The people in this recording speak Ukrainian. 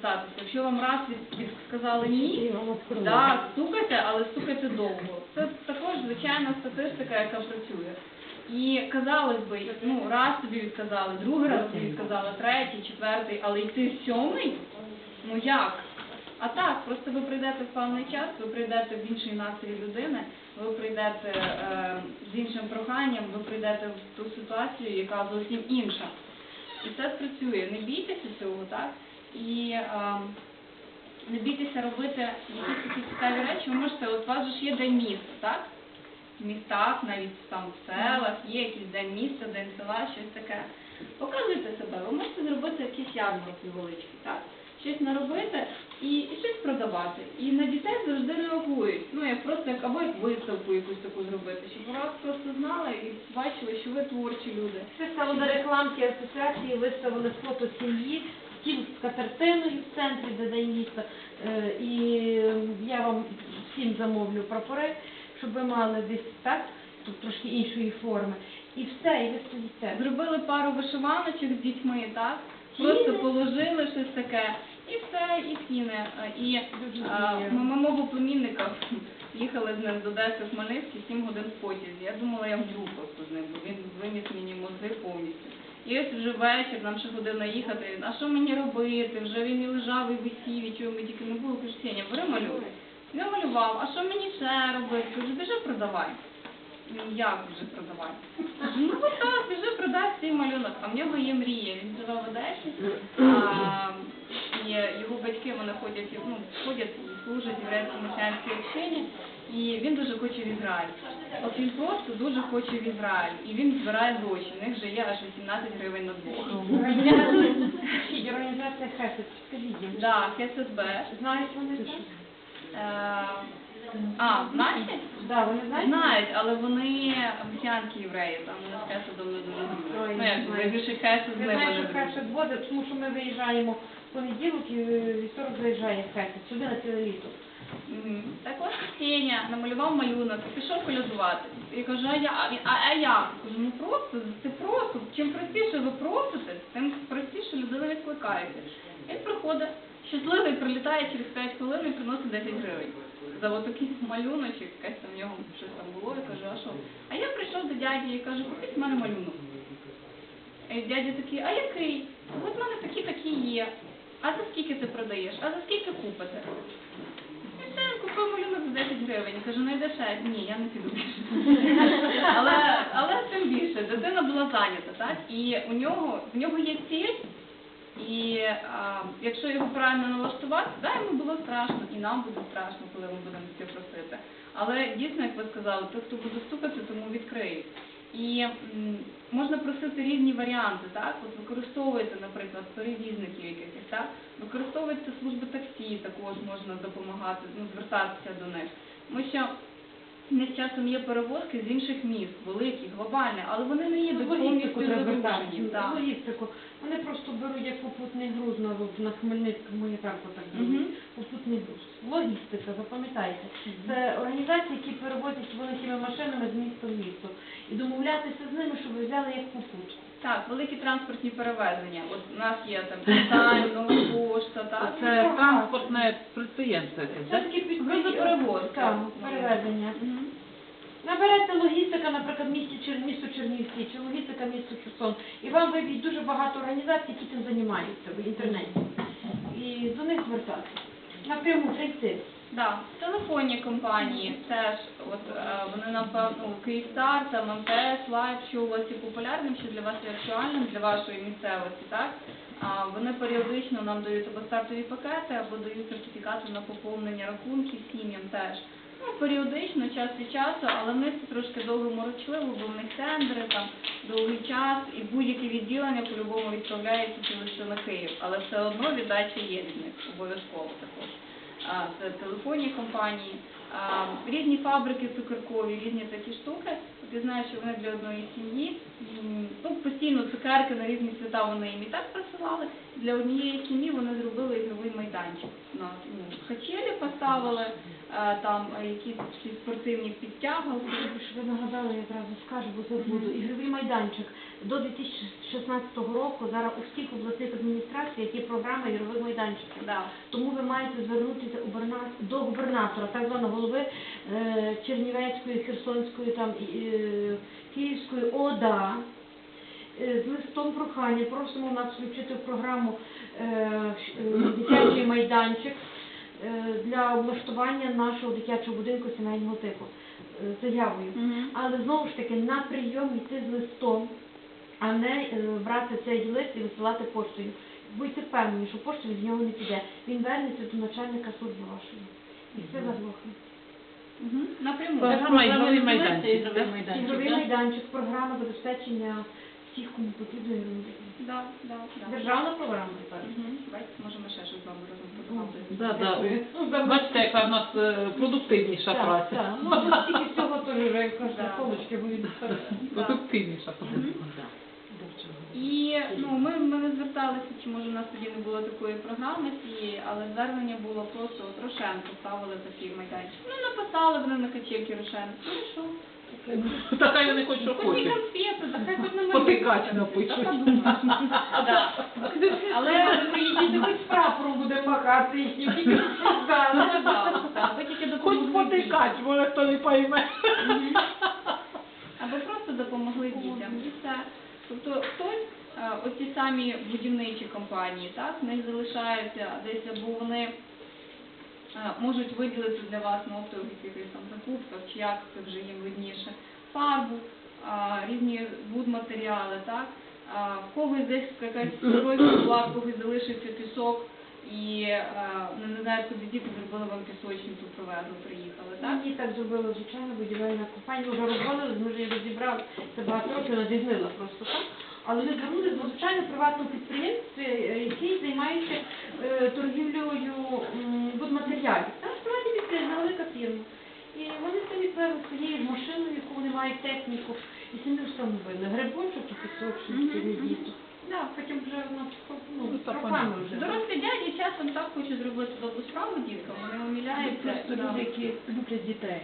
звертатися. Якщо вам раз від, від сказали ні, так, стукайте, але стукайте довго. Це також звичайна статистика, яка працює. І казалось би, ну раз тобі відказали, другий раз тобі відказали, третій, четвертий, але йти сьомий, ну як? А так, просто ви прийдете в певний час, ви прийдете в інший настрій людини, ви прийдете е, з іншим проханням, ви прийдете в ту ситуацію, яка зовсім інша. І це спрацює. Не бійтеся цього, так? І е, не бійтеся робити якісь такі цікаві речі. Ви можете, от у вас ж є день міста, так? В містах, навіть там в селах, є якийсь день міста, день села, щось таке. Показуйте себе, ви можете зробити якісь ярмарки величкі, так? Щось наробити і, і щось продавати. І на дітей завжди реагують. Ну, як просто як або як виставку якусь таку зробити, щоб вас просто знали і бачили, що ви творчі люди. Це стало на рекламці асоціації, виставили фото сім'ї, стіл з катертиною в центрі, де день міста. Е, І я вам всім замовлю прапори, щоб ви мали десь так, тут трошки іншої форми. І все, і ви стоїте. Зробили пару вишиваночок з дітьми, так? Просто положили щось таке. І все, і ціни. А, І Дуже а, ми племінника їхали з ним з Одеси в Хмельницький 7 годин потязі. Я думала, я вмру просто з ним, бо він виніс мені мозги повністю. І ось вже вечір, нам ще година їхати. А що мені робити? Вже він і лежав, і висів, і чого ми тільки не було. Кажу, Сеня, бери малюй. Він малював, а що мені ще робити? Кажу, біжи продавай. Ну, як вже продавати? Ну от так, біжи продай свій малюнок. А в нього є мрія. Він живе в Одесі, а, його батьки вони ходять, ну, ходять служать в єврейській общині, і він дуже хоче в Ізраїль. От він просто дуже хоче в Ізраїль, і він збирає гроші. У них вже є аж 18 гривень на двох. Організація Хесед, скажіть. Да, ХССБ. Знають вони це? Е, а, наші? Да, вони знають? Знають, але вони месіанські євреї, там вони з Хеседом не дуже дружать. Ну не як. Хесед з Ви ними не знаєте, що дружать. Возить, тому що ми виїжджаємо в понеділок і е, вівторок заїжджає Хесед, сюди на ціле літо. Мгм. Так от Сеня намалював малюнок, пішов колядувати. І кажу, а я, а, він, а, а як? Кажу, ну просто, це просто. Чим простіше ви просите, тим простіше людина відкликається. Він приходить, щасливий, прилітає через 5 хвилин і приносить 10 гривень. За отакий малюночок, якась там в нього щось там було, я кажу, а що? А я прийшов до дяді і кажу, купіть в мене малюнок. І дядя такий, а який? От в мене такі такі є. А за скільки ти продаєш? А за скільки купите? І все, купив малюнок за 10 гривень. Кажу, не дешевше. Ні, я не піду більше. але, але тим більше, дитина була зайнята, так? І у нього, в нього є ціль, і а, якщо його правильно налаштувати, да, йому було страшно, і нам буде страшно, коли ми будемо це просити. Але дійсно, як ви сказали, той, хто буде стукати, тому відкриють. І м, можна просити різні варіанти, так? От використовуєте, наприклад, перевізників якихось, так? Використовуєте служби таксі, також можна допомагати, ну, звертатися до них. Тому що в них часом є перевозки з інших міст, великі, глобальні, але вони не їдуть Логістику повністю загружені. Логістику. Вони просто беруть як попутний груз на, на Хмельницькому і так отак беруть. Попутний груз. Логістика, запам'ятайте. Це організації, які перевозять великими машинами з міста в місто. І домовлятися з ними, щоб ви взяли як попутку. Так, великі транспортні перевезення. От у нас є там Титань, Нова пошта, так? Це транспортне підприємство Це так? такі підприємства. Так, перевезення. Наберете логістика, наприклад, в місті Чер... місто Чернівці логістика місто Херсон. І вам виб'ють дуже багато організацій, які цим займаються в інтернеті. І до них звертатися. Напряму зайти. Да, телефонні компанії теж, от е, вони напевно Київстар, там МТС, Лайф, що у вас є популярним, що для вас є актуальним для вашої місцевості, так? А вони періодично нам дають або стартові пакети, або дають сертифікати на поповнення рахунків сім'ям теж. Ну, періодично, час від часу, але них це трошки довго морочливо, бо в них тендери, там довгий час, і будь-яке відділення по-любому відправляється через що на Київ. Але все одно віддача є від них, обов'язково також. Це телефонні компанії, різні фабрики цукеркові, різні такі штуки. Я знаю, що вони для одної сім'ї, ну, постійно цукерки на різні свята вони їм і так просто наклали. Для однієї сім'ї вони зробили ігровий майданчик. На ну, качелі поставили, е, там якісь спортивні підтягували. Ви нагадали, я одразу скажу, бо забуду. Ігровий майданчик до 2016 року зараз у всіх обласних адміністраціях є програма ігрових майданчиків. Да. Тому ви маєте звернутися до губернатора, так званого голови е, Чернівецької, Херсонської, там, е, Київської ОДА з листом прохання. Просимо нас включити в програму е, е, дитячий майданчик е, для облаштування нашого дитячого будинку сімейного типу е, заявою. Але знову ж таки на прийом йти з листом, а не е, брати цей лист і висилати поштою. Будьте впевнені, що пошта від нього не піде. Він вернеться до начальника служби вашої. І все заглохне. Напряму. Програма ігровий майданчик. Ігровий да? майданчик. Ігровий да? майданчик, програма забезпечення всіх, кому потрібно. Да, да, да. Державна програма тепер. Мгм. Бачите, може ще щось з вами разом подумати. Да, да. Бачите, яка в нас е, продуктивніша Так, праця. так. Ну, тут стільки всього теж вже, кажуть, Да. Продуктивніша праця. І ну, ми, ми не зверталися, чи може у нас тоді не було такої програми цієї, але звернення було просто от Рошенко ставили такий майданчик. Ну, написали вони на качельки Рошенко. Ну і що? Така я не хочу, що Хоч і хоче. конфети, та хай хоч Потикач напишуть. Але Приїдіть, прапором буде махати їхні, тільки Ну, Хоч потикач, може хто не пойме. Або просто допомогли дітям. І все. Тобто хтось, е, оці самі будівничі компанії, так, в них залишаються десь, або вони можуть виділити для вас на оптових якихось там закупках, як це вже їм видніше, фарбу, різні будматеріали, так. В когось десь якась стройка була, в когось залишився пісок, і е, не знають, куди діти зробили вам пісочницю, провезли, приїхали, так? Мені так зробила звичайно будівельна компанія, вже розвалили, ми вже її розібрали, це багато років вона зігнила просто так. Але ми звернулися до звичайно приватного підприємства, е, який займається е, торгівлею будматеріалів. Там приватні підприємства, велика фірма. І вони самі привезли своєю машиною, яку вони мають техніку, і самі встановили грибочок і від мгм. діток. Да, потім вже ну, ну, Ну, роками вже. Дорослі дяді часом так хочуть зробити добру справу діткам, вони умиляються. Просто люди, які люблять дітей.